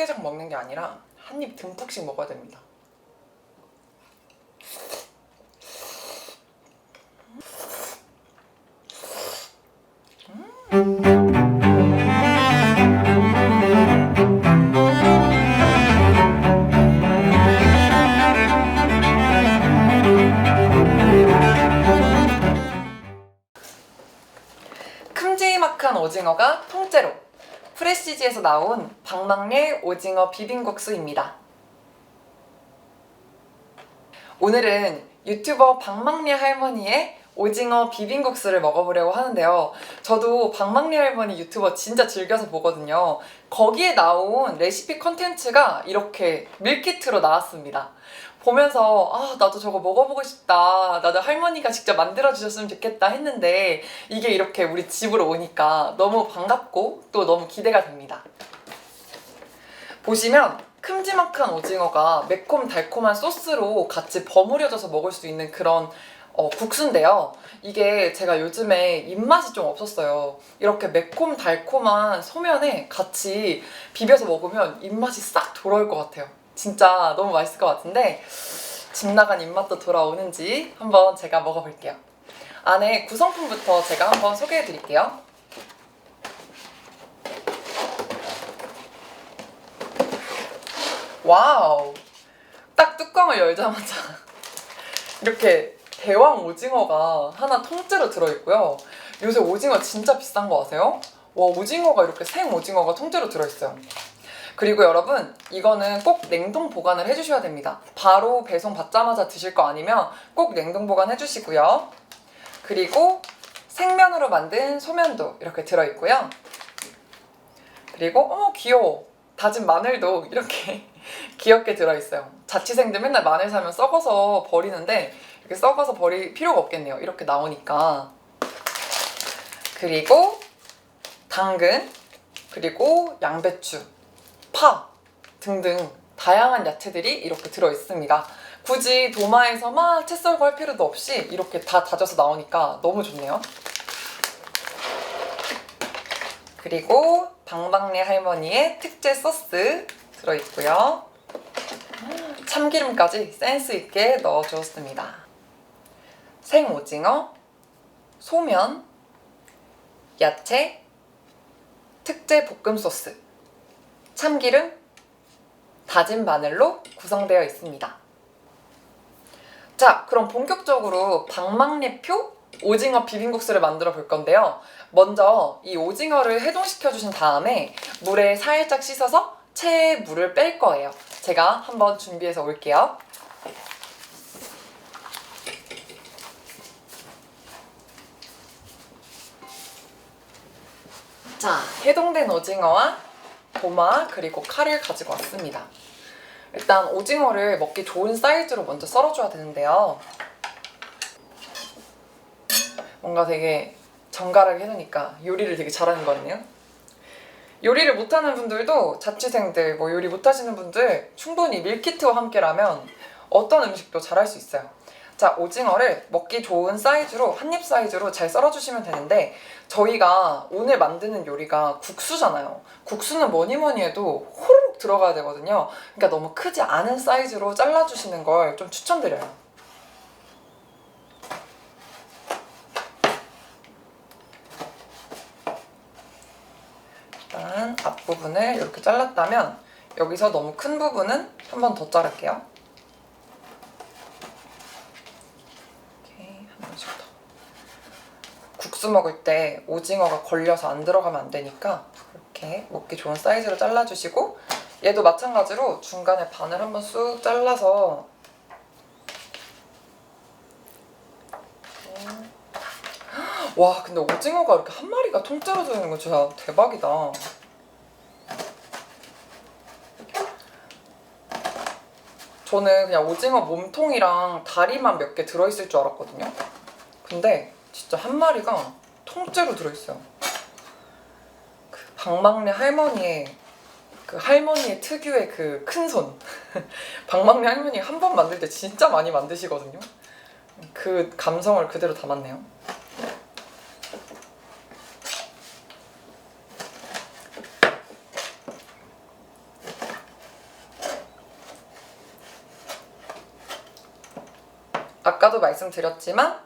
깨작깨작 먹는 게 아니라 한 입 듬뿍씩 먹어야 됩니다. 큼지막한 오징어가 통째로 프레시지에서 나온 방망례 오징어 비빔국수입니다. 오늘은 유튜버 방망례 할머니의 오징어 비빔국수를 먹어보려고 하는데요. 저도 방망례 할머니 유튜버 진짜 즐겨서 보거든요. 거기에 나온 레시피 컨텐츠가 이렇게 밀키트로 나왔습니다. 보면서 아 나도 저거 먹어보고 싶다 나도 할머니가 직접 만들어 주셨으면 좋겠다 했는데 이게 이렇게 우리 집으로 오니까 너무 반갑고 또 너무 기대가 됩니다 보시면 큼지막한 오징어가 매콤 달콤한 소스로 같이 버무려져서 먹을 수 있는 그런 어, 국수인데요. 이게 제가 요즘에 입맛이 좀 없었어요. 이렇게 매콤 달콤한 소면에 같이 비벼서 먹으면 입맛이 싹 돌아올 것 같아요. 진짜 너무 맛있을 것 같은데 집 나간 입맛도 돌아오는지 한번 제가 먹어볼게요. 안에 구성품부터 제가 한번 소개해 드릴게요. 와우! 딱 뚜껑을 열자마자 이렇게 대왕 오징어가 하나 통째로 들어있고요. 요새 오징어 진짜 비싼 거 아세요? 와, 오징어가 이렇게 생 오징어가 통째로 들어있어요. 그리고 여러분, 이거는 꼭 냉동 보관을 해주셔야 됩니다. 바로 배송 받자마자 드실 거 아니면 꼭 냉동 보관 해주시고요. 그리고 생면으로 만든 소면도 이렇게 들어있고요. 그리고, 어머, 귀여워. 다진 마늘도 이렇게 귀엽게 들어있어요. 자취생들 맨날 마늘 사면 썩어서 버리는데 이렇게 썩어서 버릴 필요가 없겠네요. 이렇게 나오니까. 그리고 당근, 그리고 양배추, 파 등등 다양한 야채들이 이렇게 들어있습니다. 굳이 도마에서 막 채 썰고 할 필요도 없이 이렇게 다 다져서 나오니까 너무 좋네요. 그리고 방방래 할머니의 특제 소스 들어있고요. 참기름까지 센스 있게 넣어주었습니다. 생오징어, 소면, 야채, 특제 볶음 소스, 참기름, 다진 마늘로 구성되어 있습니다. 자, 그럼 본격적으로 방망례표 오징어 비빔국수를 만들어 볼 건데요. 먼저 이 오징어를 해동시켜 주신 다음에 물에 살짝 씻어서 체에 물을 뺄 거예요. 제가 한번 준비해서 올게요. 자, 해동된 오징어와 도마 그리고 칼을 가지고 왔습니다. 일단 오징어를 먹기 좋은 사이즈로 먼저 썰어줘야 되는데요. 뭔가 되게 정갈하게 해놓으니까 요리를 되게 잘하는 거 같네요. 요리를 못하는 분들도 자취생들, 뭐 요리 못하시는 분들 충분히 밀키트와 함께라면 어떤 음식도 잘할 수 있어요. 자, 오징어를 먹기 좋은 사이즈로 한 입 사이즈로 잘 썰어주시면 되는데 저희가 오늘 만드는 요리가 국수잖아요. 국수는 뭐니 뭐니 해도 호로록 들어가야 되거든요. 그러니까 너무 크지 않은 사이즈로 잘라주시는 걸 좀 추천드려요. 일단 앞부분을 이렇게 잘랐다면 여기서 너무 큰 부분은 한 번 더 자를게요. 국수 먹을 때 오징어가 걸려서 안 들어가면 안 되니까 이렇게 먹기 좋은 사이즈로 잘라주시고 얘도 마찬가지로 중간에 반을 한번 쑥 잘라서 와 근데 오징어가 이렇게 한 마리가 통째로 들어있는 거 진짜 대박이다 저는 그냥 오징어 몸통이랑 다리만 몇 개 들어있을 줄 알았거든요. 근데 진짜 한 마리가 통째로 들어있어요. 그 방망래 할머니의 그 할머니의 특유의 그 큰 손. 방망래 할머니 한 번 만들 때 진짜 많이 만드시거든요. 그 감성을 그대로 담았네요 아까도 말씀드렸지만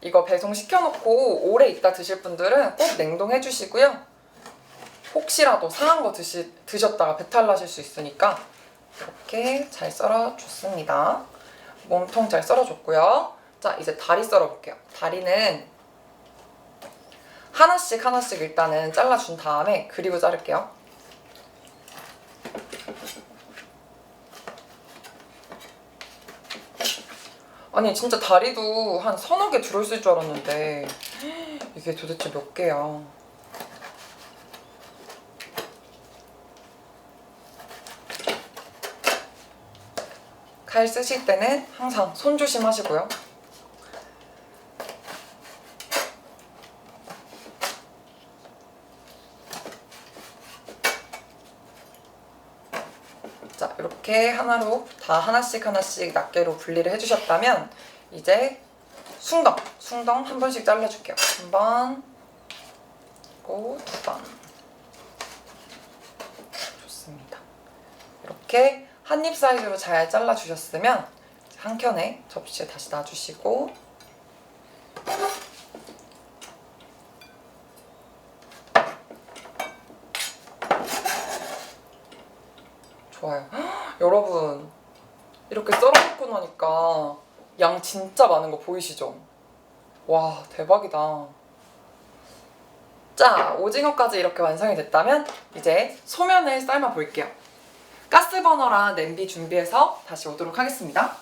이거 배송 시켜놓고 오래 있다 드실 분들은 꼭 냉동해 주시고요. 혹시라도 상한 거 드시, 드셨다가 배탈 나실 수 있으니까 이렇게 잘 썰어줬습니다. 몸통 잘 썰어줬고요. 자, 이제 다리 썰어볼게요. 다리는 하나씩 하나씩 일단은 잘라준 다음에 그리고 자를게요. 아니 진짜 다리도 한 서너 개 들어있을 줄 알았는데 이게 도대체 몇 개야? 칼 쓰실 때는 항상 손 조심하시고요. 자, 이렇게 하나로 다 하나씩 하나씩 낱개로 분리를 해주셨다면 이제 숭덩, 숭덩 한 번씩 잘라줄게요. 한 번, 그리고 두 번. 좋습니다. 이렇게 한 입 사이즈로 잘 잘라주셨으면 한 켠에 접시에 다시 놔주시고 좋아요. 헉, 여러분 이렇게 썰어놓고 나니까 양 진짜 많은 거 보이시죠? 와 대박이다. 자 오징어까지 이렇게 완성이 됐다면 이제 소면을 삶아 볼게요. 가스버너랑 냄비 준비해서 다시 오도록 하겠습니다.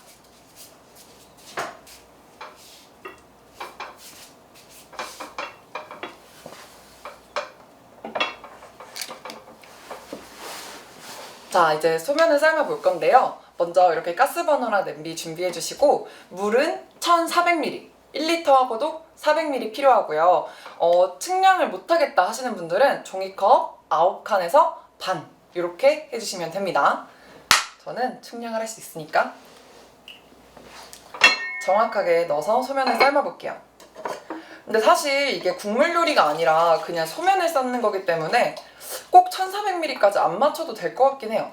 자, 이제 소면을 삶아 볼 건데요. 먼저 이렇게 가스버너랑 냄비 준비해 주시고 물은 1400ml, 1리터하고도 400ml 필요하고요. 어, 측량을 못하겠다 하시는 분들은 종이컵 9칸에서 반 이렇게 해주시면 됩니다. 저는 측량을 할 수 있으니까 정확하게 넣어서 소면을 삶아 볼게요. 근데 사실 이게 국물 요리가 아니라 그냥 소면을 삶는 거기 때문에 꼭 1400ml까지 안 맞춰도 될 것 같긴 해요.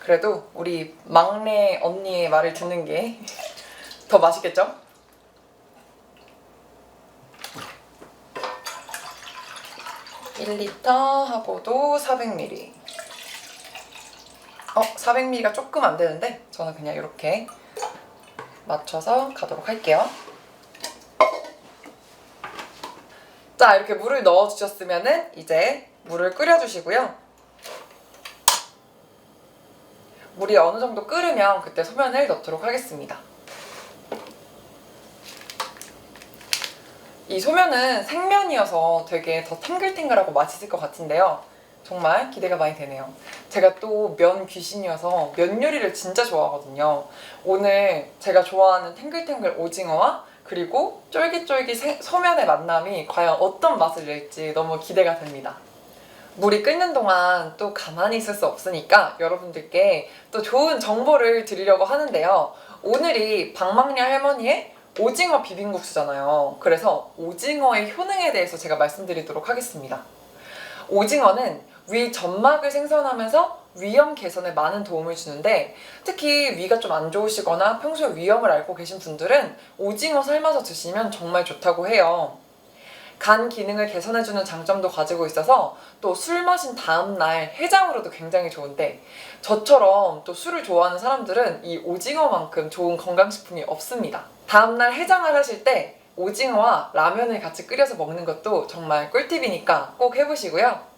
그래도 우리 막내 언니의 말을 듣는 게 더 맛있겠죠? (1리터) 하고도 (400ml) 어 (400ml가) 조금 안 되는데 저는 그냥 이렇게 맞춰서 가도록 할게요. 자, 이렇게 물을 넣어 주셨으면은 이제 물을 끓여 주시고요. 물이 어느 정도 끓으면 그때 소면을 넣도록 하겠습니다. 이 소면은 생면이어서 되게 더 탱글탱글하고 맛있을 것 같은데요. 정말 기대가 많이 되네요. 제가 또 면 귀신이어서 면 요리를 진짜 좋아하거든요. 오늘 제가 좋아하는 탱글탱글 오징어와 그리고 쫄깃쫄깃 생- 소면의 만남이 과연 어떤 맛을 낼지 너무 기대가 됩니다. 물이 끓는 동안 또 가만히 있을 수 없으니까 여러분들께 또 좋은 정보를 드리려고 하는데요. 오늘이 박막리 할머니의 오징어 비빔국수잖아요. 그래서 오징어의 효능에 대해서 제가 말씀드리도록 하겠습니다. 오징어는 위 점막을 생성하면서 위염 개선에 많은 도움을 주는데 특히 위가 좀 안 좋으시거나 평소에 위염을 앓고 계신 분들은 오징어 삶아서 드시면 정말 좋다고 해요. 간 기능을 개선해주는 장점도 가지고 있어서 또 술 마신 다음날 해장으로도 굉장히 좋은데 저처럼 또 술을 좋아하는 사람들은 이 오징어만큼 좋은 건강식품이 없습니다. 다음날 해장을 하실 때 오징어와 라면을 같이 끓여서 먹는 것도 정말 꿀팁이니까 꼭 해보시고요.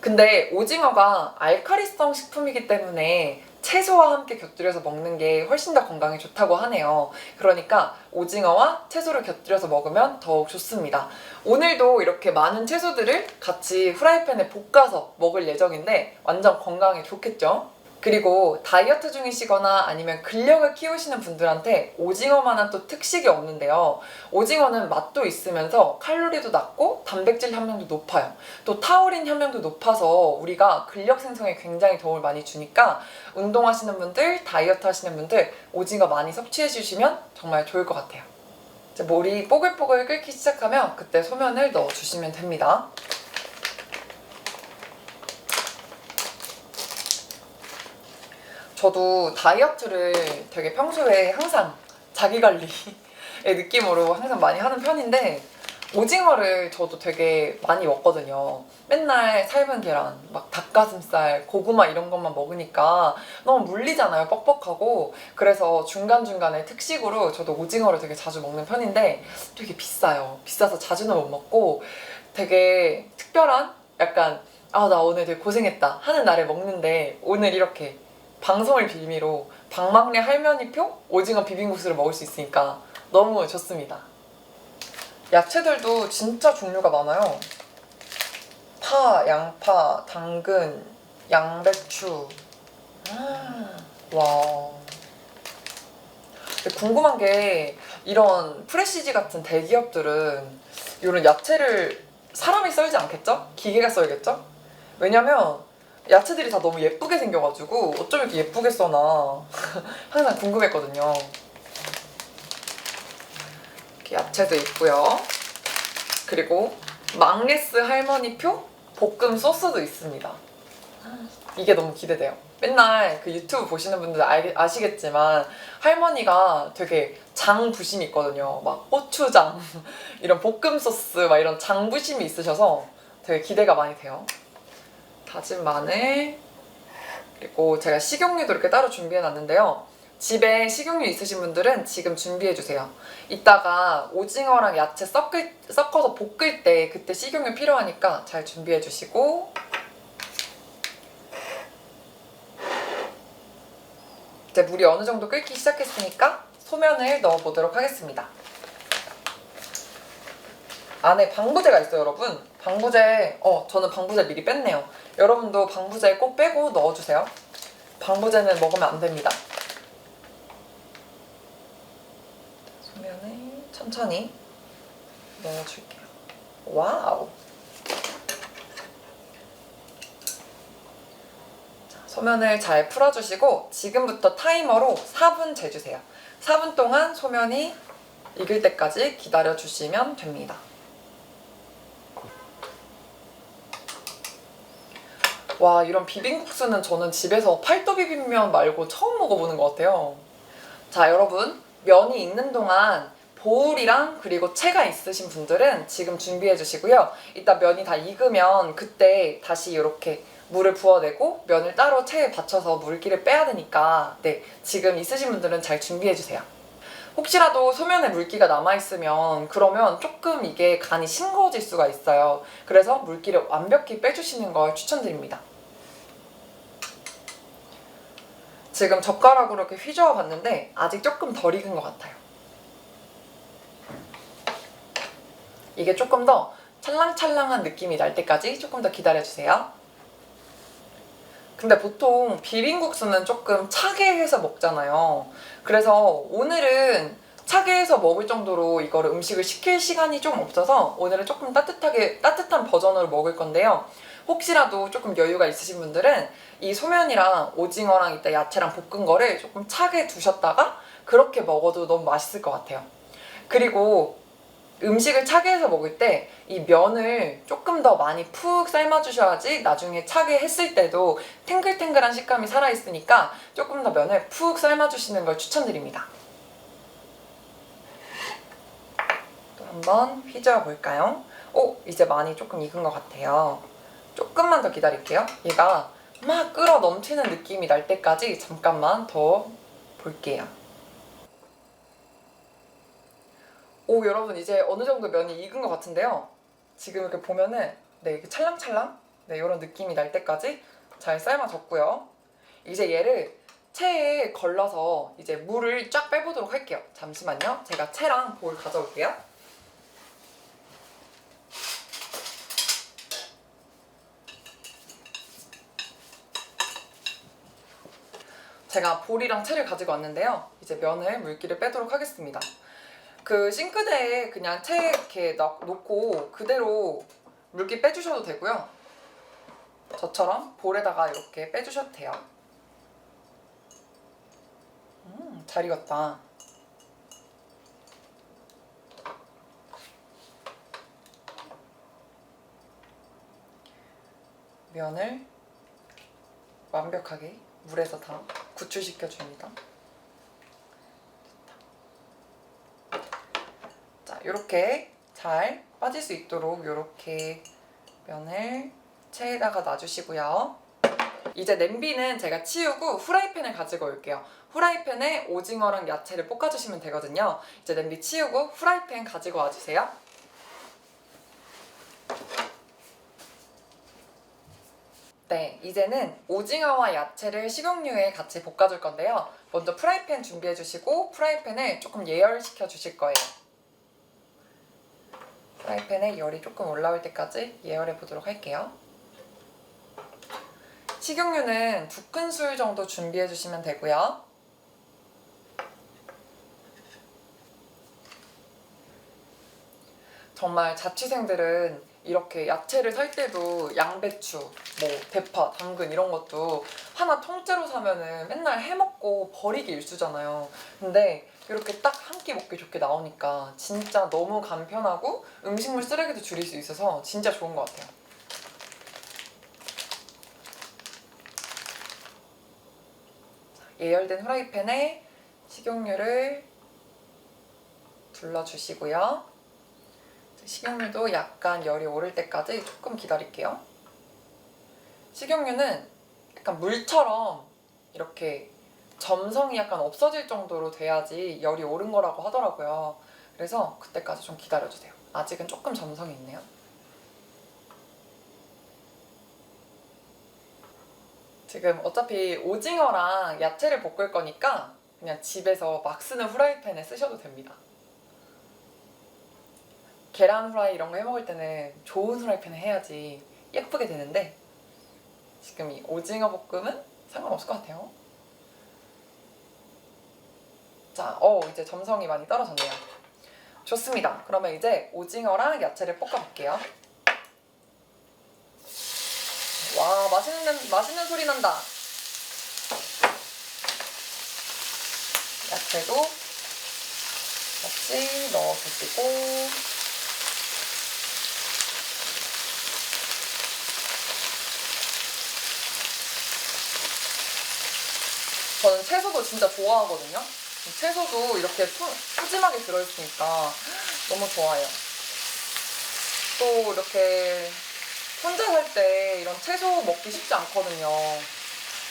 근데 오징어가 알카리성 식품이기 때문에 채소와 함께 곁들여서 먹는 게 훨씬 더 건강에 좋다고 하네요. 그러니까 오징어와 채소를 곁들여서 먹으면 더욱 좋습니다. 오늘도 이렇게 많은 채소들을 같이 후라이팬에 볶아서 먹을 예정인데 완전 건강에 좋겠죠? 그리고 다이어트 중이시거나 아니면 근력을 키우시는 분들한테 오징어만한 또 특식이 없는데요. 오징어는 맛도 있으면서 칼로리도 낮고 단백질 함량도 높아요. 또 타우린 함량도 높아서 우리가 근력 생성에 굉장히 도움을 많이 주니까 운동하시는 분들, 다이어트 하시는 분들 오징어 많이 섭취해 주시면 정말 좋을 것 같아요. 이제 물이 뽀글뽀글 끓기 시작하면 그때 소면을 넣어 주시면 됩니다. 저도 다이어트를 되게 평소에 항상 자기 관리의 느낌으로 항상 많이 하는 편인데 오징어를 저도 되게 많이 먹거든요. 맨날 삶은 계란, 막 닭가슴살, 고구마 이런 것만 먹으니까 너무 물리잖아요. 뻑뻑하고. 그래서 중간중간에 특식으로 저도 오징어를 되게 자주 먹는 편인데 되게 비싸요. 비싸서 자주는 못 먹고 되게 특별한 약간 아, 나 오늘 되게 고생했다 하는 날에 먹는데 오늘 이렇게 방송을 빌미로 박막내 할머니표 오징어 비빔국수를 먹을 수 있으니까 너무 좋습니다. 야채들도 진짜 종류가 많아요. 파, 양파, 당근, 양배추. 아, 와. 궁금한 게 이런 프레시지 같은 대기업들은 이런 야채를 사람이 썰지 않겠죠? 기계가 썰겠죠? 왜냐면 야채들이 다 너무 예쁘게 생겨가지고 어쩜 이렇게 예쁘게 써나 항상 궁금했거든요. 이렇게 야채도 있고요. 그리고 막레스 할머니표 볶음 소스도 있습니다. 이게 너무 기대돼요. 맨날 그 유튜브 보시는 분들 알, 아시겠지만 할머니가 되게 장 부심이 있거든요. 막 고추장 이런 볶음 소스 막 이런 장 부심이 있으셔서 되게 기대가 많이 돼요. 다진 마늘 그리고 제가 식용유도 이렇게 따로 준비해 놨는데요. 집에 식용유 있으신 분들은 지금 준비해 주세요. 이따가 오징어랑 야채 섞을, 섞어서 볶을 때 그때 식용유 필요하니까 잘 준비해 주시고 이제 물이 어느 정도 끓기 시작했으니까 소면을 넣어 보도록 하겠습니다. 안에 방부제가 있어요, 여러분. 방부제, 어, 저는 방부제 미리 뺐네요. 여러분도 방부제 꼭 빼고 넣어주세요. 방부제는 먹으면 안 됩니다. 소면을 천천히 넣어줄게요. 와우. 자, 소면을 잘 풀어주시고 지금부터 타이머로 4분 재주세요. 4분 동안 소면이 익을 때까지 기다려주시면 됩니다. 와 이런 비빔국수는 저는 집에서 팔도 비빔면 말고 처음 먹어보는 것 같아요. 자 여러분 면이 있는 동안 보울이랑 그리고 채가 있으신 분들은 지금 준비해 주시고요. 이따 면이 다 익으면 그때 다시 이렇게 물을 부어내고 면을 따로 체에 받쳐서 물기를 빼야 되니까 네 지금 있으신 분들은 잘 준비해 주세요. 혹시라도 소면에 물기가 남아있으면 그러면 조금 이게 간이 싱거워질 수가 있어요. 그래서 물기를 완벽히 빼주시는 걸 추천드립니다. 지금 젓가락으로 이렇게 휘저어 봤는데 아직 조금 덜 익은 것 같아요. 이게 조금 더 찰랑찰랑한 느낌이 날 때까지 조금 더 기다려주세요. 근데 보통 비빔국수는 조금 차게 해서 먹잖아요. 그래서 오늘은 차게 해서 먹을 정도로 이거를 음식을 식힐 시간이 좀 없어서 오늘은 조금 따뜻하게 따뜻한 버전으로 먹을 건데요. 혹시라도 조금 여유가 있으신 분들은 이 소면이랑 오징어랑 이따 야채랑 볶은 거를 조금 차게 두셨다가 그렇게 먹어도 너무 맛있을 것 같아요. 그리고 음식을 차게 해서 먹을 때 이 면을 조금 더 많이 푹 삶아주셔야지 나중에 차게 했을 때도 탱글탱글한 식감이 살아있으니까 조금 더 면을 푹 삶아주시는 걸 추천드립니다. 또 한번 휘저어 볼까요? 오, 이제 많이 조금 익은 것 같아요. 조금만 더 기다릴게요. 얘가 막 끓어 넘치는 느낌이 날 때까지 잠깐만 더 볼게요. 오 여러분 이제 어느 정도 면이 익은 것 같은데요. 지금 이렇게 보면은 네 이렇게 찰랑찰랑 네 이런 느낌이 날 때까지 잘 삶아졌고요. 이제 얘를 체에 걸러서 이제 물을 쫙 빼보도록 할게요. 잠시만요. 제가 체랑 볼 가져올게요. 제가 볼이랑 체를 가지고 왔는데요. 이제 면을 물기를 빼도록 하겠습니다. 그 싱크대에 그냥 채 이렇게 넣- 놓고 그대로 물기 빼주셔도 되고요. 저처럼 볼에다가 이렇게 빼주셔도 돼요. 음, 잘 익었다. 면을 완벽하게 물에서 다 구출시켜 줍니다. 자, 이렇게 잘 빠질 수 있도록 이렇게 면을 체에다가 놔주시고요. 이제 냄비는 제가 치우고 후라이팬을 가지고 올게요. 후라이팬에 오징어랑 야채를 볶아주시면 되거든요. 이제 냄비 치우고 후라이팬 가지고 와주세요. 네, 이제는 오징어와 야채를 식용유에 같이 볶아줄 건데요. 먼저 프라이팬 준비해 주시고 프라이팬을 조금 예열시켜 주실 거예요. 프라이팬에 열이 조금 올라올 때까지 예열해 보도록 할게요. 식용유는 두 큰술 정도 준비해 주시면 되고요. 정말 자취생들은 이렇게 야채를 살 때도 양배추, 뭐 대파, 당근 이런 것도 하나 통째로 사면은 맨날 해먹고 버리기 일쑤잖아요. 근데 이렇게 딱 한 끼 먹기 좋게 나오니까 진짜 너무 간편하고 음식물 쓰레기도 줄일 수 있어서 진짜 좋은 것 같아요. 예열된 후라이팬에 식용유를 둘러주시고요. 식용유도 약간 열이 오를 때까지 조금 기다릴게요. 식용유는 약간 물처럼 이렇게 점성이 약간 없어질 정도로 돼야지 열이 오른 거라고 하더라고요. 그래서 그때까지 좀 기다려주세요. 아직은 조금 점성이 있네요. 지금 어차피 오징어랑 야채를 볶을 거니까 그냥 집에서 막 쓰는 후라이팬에 쓰셔도 됩니다. 계란 후라이 이런 거 해 먹을 때는 좋은 후라이팬에 해야지 예쁘게 되는데 지금 이 오징어 볶음은 상관없을 것 같아요. 자, 어 이제 점성이 많이 떨어졌네요. 좋습니다. 그러면 이제 오징어랑 야채를 볶아볼게요. 와 맛있는 맛있는 소리 난다. 야채도 같이 넣어주시고 저는 채소도 진짜 좋아하거든요. 채소도 이렇게 푸, 푸짐하게 들어있으니까 너무 좋아요. 또 이렇게 혼자 살 때 이런 채소 먹기 쉽지 않거든요.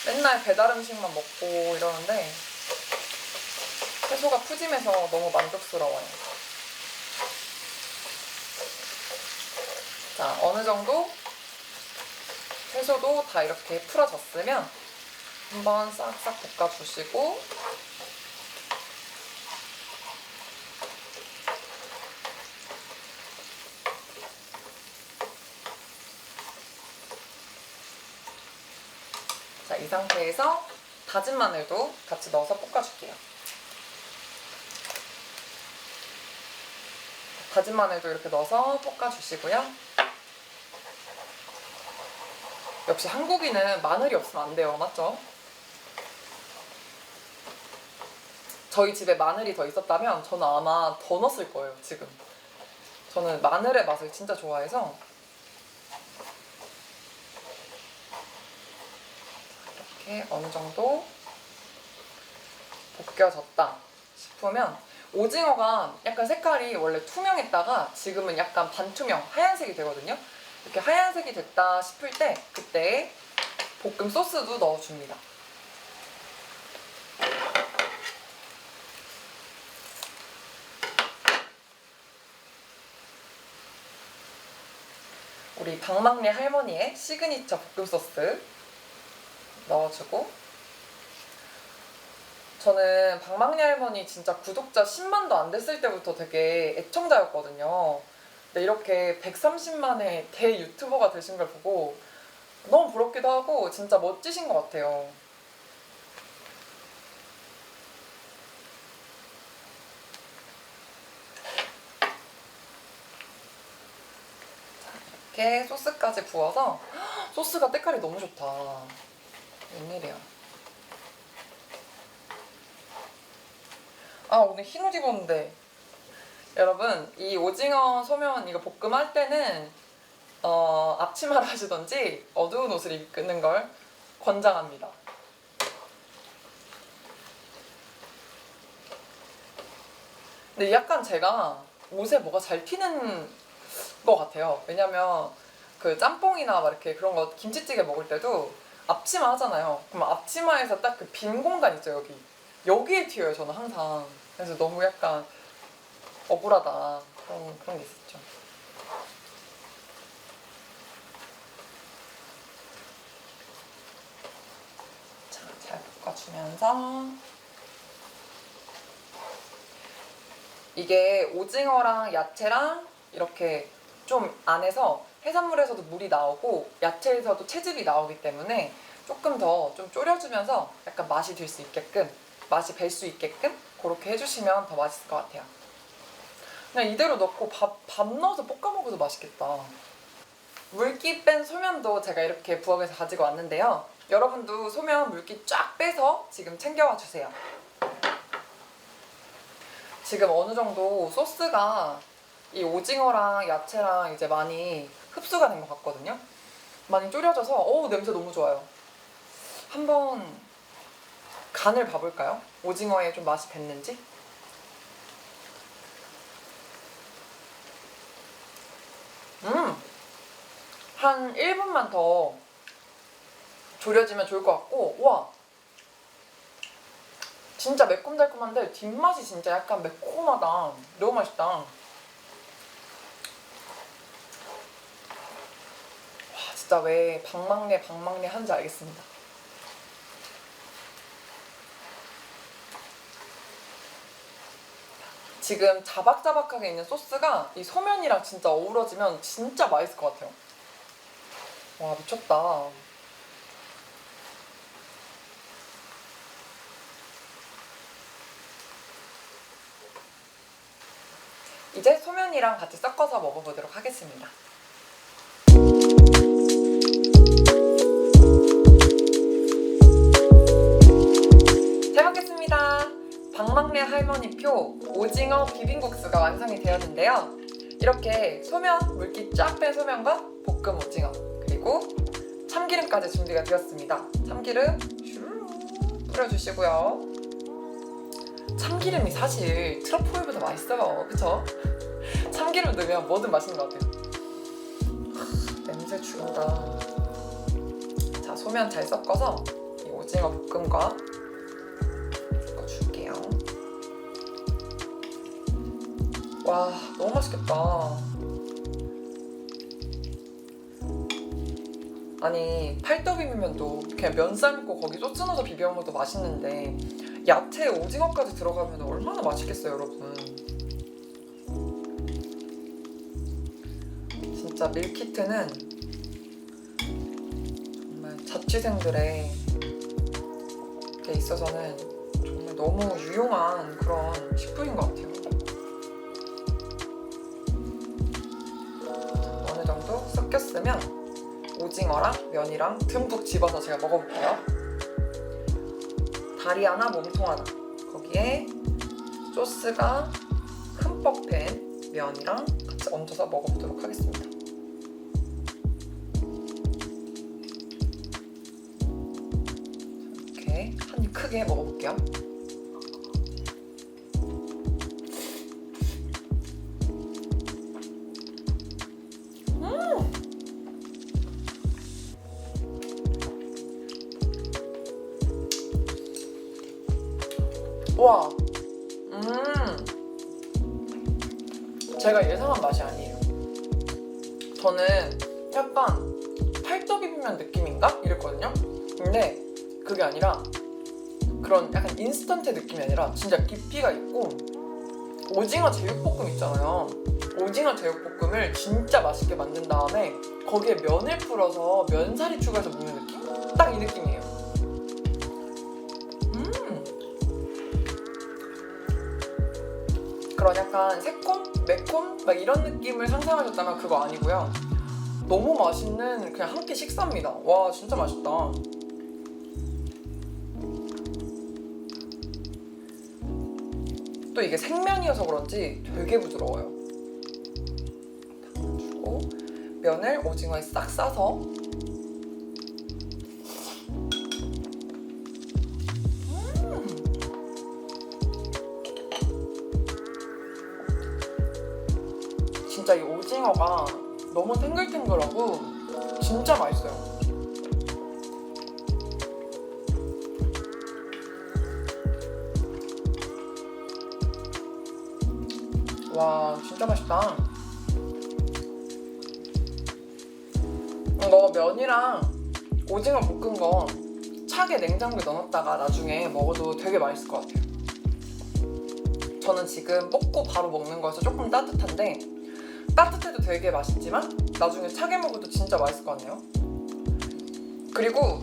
맨날 배달 음식만 먹고 이러는데 채소가 푸짐해서 너무 만족스러워요. 자, 어느 정도 채소도 다 이렇게 풀어졌으면 한번 싹싹 볶아주시고 자, 이 상태에서 다진 마늘도 같이 넣어서 볶아줄게요. 다진 마늘도 이렇게 넣어서 볶아주시고요. 역시 한국인은 마늘이 없으면 안 돼요. 맞죠? 저희 집에 마늘이 더 있었다면 저는 아마 더 넣었을 거예요, 지금. 저는 마늘의 맛을 진짜 좋아해서 이렇게 어느 정도 볶여졌다 싶으면 오징어가 약간 색깔이 원래 투명했다가 지금은 약간 반투명 하얀색이 되거든요. 이렇게 하얀색이 됐다 싶을 때 그때 볶음 소스도 넣어줍니다. 우리 방망리 할머니의 시그니처 볶음 소스 넣어주고 저는 방망리 할머니 진짜 구독자 10만도 안 됐을 때부터 되게 애청자였거든요. 근데 이렇게 130만의 대 유튜버가 되신 걸 보고 너무 부럽기도 하고 진짜 멋지신 것 같아요. 이렇게 소스까지 부어서 소스가 때깔이 너무 좋다. 웬일이야. 아 오늘 흰 옷 입었는데 여러분 이 오징어 소면 이거 볶음할 때는 어, 앞치마를 하시던지 어두운 옷을 입는 걸 권장합니다. 근데 약간 제가 옷에 뭐가 잘 튀는 것 같아요. 왜냐면 그 짬뽕이나 막 이렇게 그런 거 김치찌개 먹을 때도 앞치마 하잖아요. 그럼 앞치마에서 딱 그 빈 공간 있죠 여기. 여기에 튀어요 저는 항상. 그래서 너무 약간 억울하다 그런 그런 게 있었죠. 자, 잘 볶아주면서 이게 오징어랑 야채랑 이렇게 좀 안에서 해산물에서도 물이 나오고 야채에서도 체즙이 나오기 때문에 조금 더 좀 졸여주면서 약간 맛이 들 수 있게끔 맛이 뵐수 있게끔 그렇게 해주시면 더 맛있을 것 같아요. 그냥 이대로 넣고 밥, 밥 넣어서 볶아 먹어도 맛있겠다. 물기 뺀 소면도 제가 이렇게 부엌에서 가지고 왔는데요. 여러분도 소면 물기 쫙 빼서 지금 챙겨와 주세요. 지금 어느 정도 소스가 이 오징어랑 야채랑 이제 많이 흡수가 된 것 같거든요. 많이 졸여져서 어우 냄새 너무 좋아요. 한번 간을 봐볼까요? 오징어에 좀 맛이 뱄는지? 음! 한 1분만 더 졸여지면 좋을 것 같고 와 진짜 매콤달콤한데 뒷맛이 진짜 약간 매콤하다 너무 맛있다 와 진짜 왜 방망래 방망래 한지 알겠습니다. 지금 자박자박하게 있는 소스가 이 소면이랑 진짜 어우러지면 진짜 맛있을 것 같아요. 와 미쳤다. 이제 소면이랑 같이 섞어서 먹어보도록 하겠습니다. 할머니표 오징어 비빔국수가 완성이 되었는데요. 이렇게 소면, 물기 쫙 뺀 소면과 볶음 오징어 그리고 참기름까지 준비가 되었습니다. 참기름 슈르르 뿌려주시고요. 참기름이 사실 트러플 오일보다 맛있어요. 그쵸? 참기름 넣으면 뭐든 맛있는 것 같아요. 하, 냄새 죽인다. 자, 소면 잘 섞어서 이 오징어 볶음과 와, 너무 맛있겠다. 아니, 팔도 비빔면도 그냥 면 삶고 거기 소스 넣어서 비벼 먹어도 맛있는데 야채 오징어까지 들어가면 얼마나 맛있겠어요, 여러분. 진짜 밀키트는 정말 자취생들의 게 있어서는 정말 너무 유용한 그런 식품인 것 같아요. 섞였으면 오징어랑 면이랑 듬뿍 집어서 제가 먹어볼게요. 다리 하나, 몸통 하나. 거기에 소스가 흠뻑 밴 면이랑 같이 얹어서 먹어보도록 하겠습니다. 이렇게 한 입 크게 먹어볼게요. 와, 음, 제가 예상한 맛이 아니에요. 저는 약간 팔도 비빔면 느낌인가 이랬거든요. 근데 그게 아니라 그런 약간 인스턴트 느낌이 아니라 진짜 깊이가 있고 오징어 제육볶음 있잖아요. 오징어 제육볶음을 진짜 맛있게 만든 다음에 거기에 면을 풀어서 면사리 추가해서 먹는 느낌? 딱 이 느낌이에요. 그런 약간 새콤, 매콤 막 이런 느낌을 상상하셨다면 그거 아니고요. 너무 맛있는 그냥 한 끼 식사입니다. 와 진짜 맛있다. 또 이게 생면이어서 그런지 되게 부드러워요. 담아주고 면을 오징어에 싹 싸서 진짜 이 오징어가 너무 탱글탱글하고 진짜 맛있어요. 와 진짜 맛있다. 이거 면이랑 오징어 볶은 거 차게 냉장고에 넣어놨다가 나중에 먹어도 되게 맛있을 것 같아요. 저는 지금 볶고 바로 먹는 거여서 조금 따뜻한데 따뜻해도 되게 맛있지만 나중에 차게 먹어도 진짜 맛있을 것 같네요. 그리고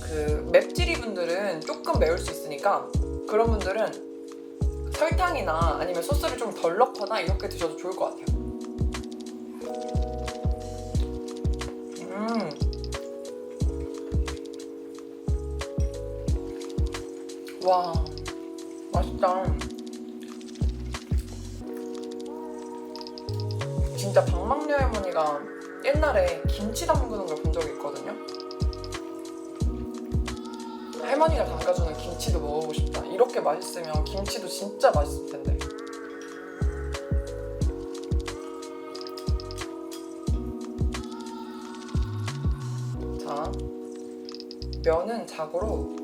그 맵찔이 분들은 조금 매울 수 있으니까 그런 분들은 설탕이나 아니면 소스를 좀 덜 넣거나 이렇게 드셔도 좋을 것 같아요. 음. 와, 맛있다. 진짜 박막녀 할머니가 옛날에 김치 담그는 걸 본 적이 있거든요. 할머니가 담가주는 김치도 먹어보고 싶다. 이렇게 맛있으면 김치도 진짜 맛있을 텐데. 자, 면은 자고로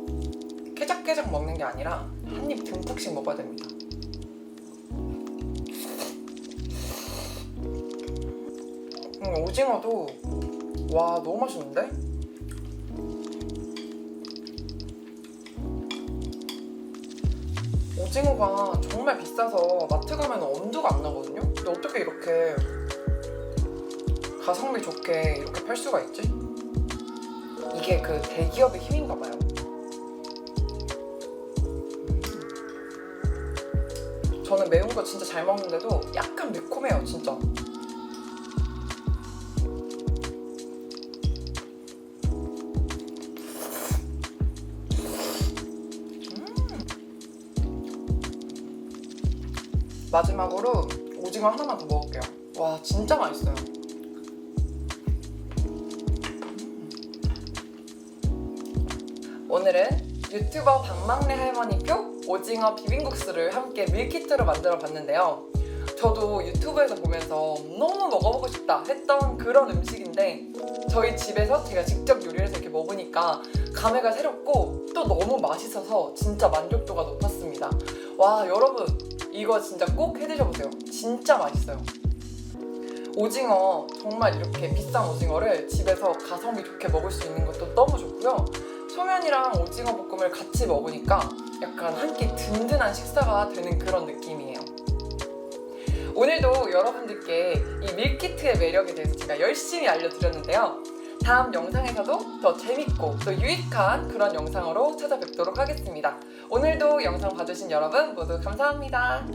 깨작깨작 먹는 게 아니라 한 입 듬뿍씩 먹어야 됩니다. 음, 오징어도 와 너무 맛있는데? 오징어가 정말 비싸서 마트 가면 엄두가 안 나거든요? 근데 어떻게 이렇게 가성비 좋게 이렇게 팔 수가 있지? 이게 그 대기업의 힘인가 봐요. 저는 매운 거 진짜 잘 먹는데도 약간 매콤해요, 진짜. 마지막으로 오징어 하나만 더 먹을게요. 와, 진짜 맛있어요. 오늘은 유튜버 박막내 할머니표 오징어 비빔국수를 함께 밀키트로 만들어 봤는데요. 저도 유튜브에서 보면서 너무 먹어보고 싶다 했던 그런 음식인데 저희 집에서 제가 직접 요리해서 이렇게 먹으니까 감회가 새롭고 또 너무 맛있어서 진짜 만족도가 높았습니다. 와 여러분 이거 진짜 꼭 해드셔보세요. 진짜 맛있어요. 오징어 정말 이렇게 비싼 오징어를 집에서 가성비 좋게 먹을 수 있는 것도 너무 좋고요. 소면이랑 오징어 볶음을 같이 먹으니까 약간 한 끼 든든한 식사가 되는 그런 느낌이에요. 오늘도 여러분들께 이 밀키트의 매력에 대해서 제가 열심히 알려드렸는데요. 다음 영상에서도 더 재밌고 또 유익한 그런 영상으로 찾아뵙도록 하겠습니다. 오늘도 영상 봐주신 여러분 모두 감사합니다.